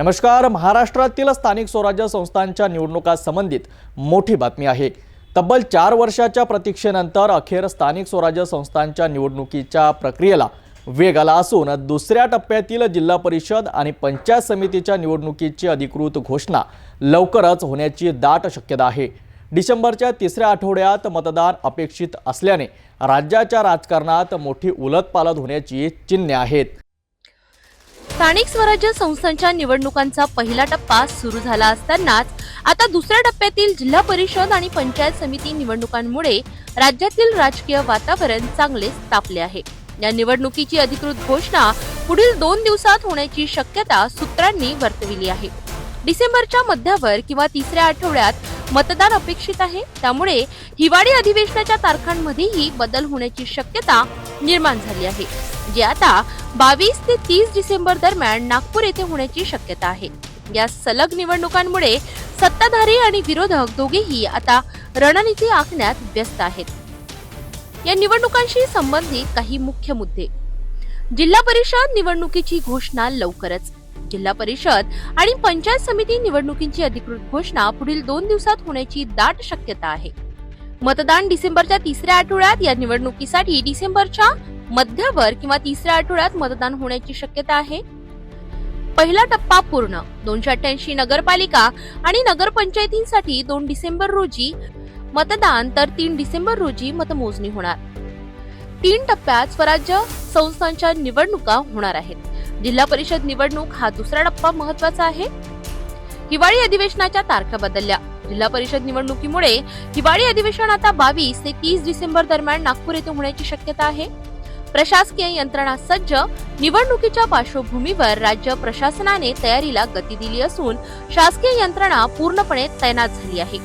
नमस्कार महाराष्ट्रातील स्थानिक स्वराज्य संस्थांच्या निवडणुका संबंधित मोठी बातमी आहे. तब्बल चार वर्षाच्या प्रतीक्षेनंतर अखेर स्थानिक स्वराज्य संस्थांच्या निवडणुकीच्या प्रक्रियेला वेग आला असून दुसऱ्या टप्प्यातील जिल्हा परिषद आणि पंचायत समितीच्या निवडणुकीची अधिकृत घोषणा लवकरच होण्याची दाट शक्यता आहे. डिसेंबरच्या तिसऱ्या आठवड्यात मतदान अपेक्षित असल्याने राज्याच्या राजकारणात मोठी उलटपालट होण्याची चिन्हे आहेत. स्थानिक स्वराज्य संस्थांच्या निवडणुकांचा पहिला टप्पा सुरू झाला असतानाच आता दुसऱ्या टप्प्यातील जिल्हा परिषद आणि पंचायत समिती निवडणुकांमुळे राज्यातील राजकीय वातावरण चांगलेच तापले आहे. या निवडणुकीची अधिकृत घोषणा पुढील दोन दिवसात होण्याची शक्यता सूत्रांनी वर्तविली आहे. डिसेंबरच्या मध्यावर किंवा तिसऱ्या आठवड्यात मतदान अपेक्षित आहे. त्यामुळे हिवाळी अधिवेशनाच्या तारखांमध्येही बदल होण्याची शक्यता निर्माण झाली आहे. जे आता बावीस ते तीस डिसेंबर दरम्यान नागपूर येथे होण्याची शक्यता आहे. या सलग निवडणुकांमुळे सत्ताधारी आणि विरोधक दोघेही आता रणनीती आखण्यात व्यस्त आहेत. या निवडणुकांशी संबंधित काही मुख्य मुद्दे. जिल्हा परिषद निवडणुकीची घोषणा लवकरच. जिल्हा परिषद आणि पंचायत समिती निवडणुकीची अधिकृत घोषणा पुढील दोन दिवसात होण्याची दाट शक्यता आहे. मतदान डिसेंबरच्या तिसऱ्या आठवड्यात या निवडणुकीसाठी डिसेंबरच्या मध्यावर किंवा तिसऱ्या आठवड्यात मतदान होण्याची शक्यता आहे. पहिला टप्पा पूर्ण. दोनशे अठ्ठ्याऐंशी नगरपालिका आणि नगरपंचायतींसाठी दोन डिसेंबर रोजी मतदान तर तीन डिसेंबर रोजी मतमोजणी होणार. तीन टप्प्यात स्वराज्य संस्थांच्या निवडणुका होणार आहेत. जिल्हा परिषद निवडणूक हा दुसरा टप्पा महत्त्वाचा आहे. हिवाळी अधिवेशनाच्या तारखा बदलल्या. जिल्हा परिषद निवडणुकीमुळे हिवाळी अधिवेशन आता बावीस ते तीस डिसेंबर दरम्यान नागपूर येथे होण्याची शक्यता आहे. प्रशासकीय यंत्रणा सज्ज निवडणुकीच्या पार्श्वभूमीवर राज्य प्रशासनाने तयारीला गती दिली असून शासकीय यंत्रणा पूर्णपणे तैनात झाली आहे.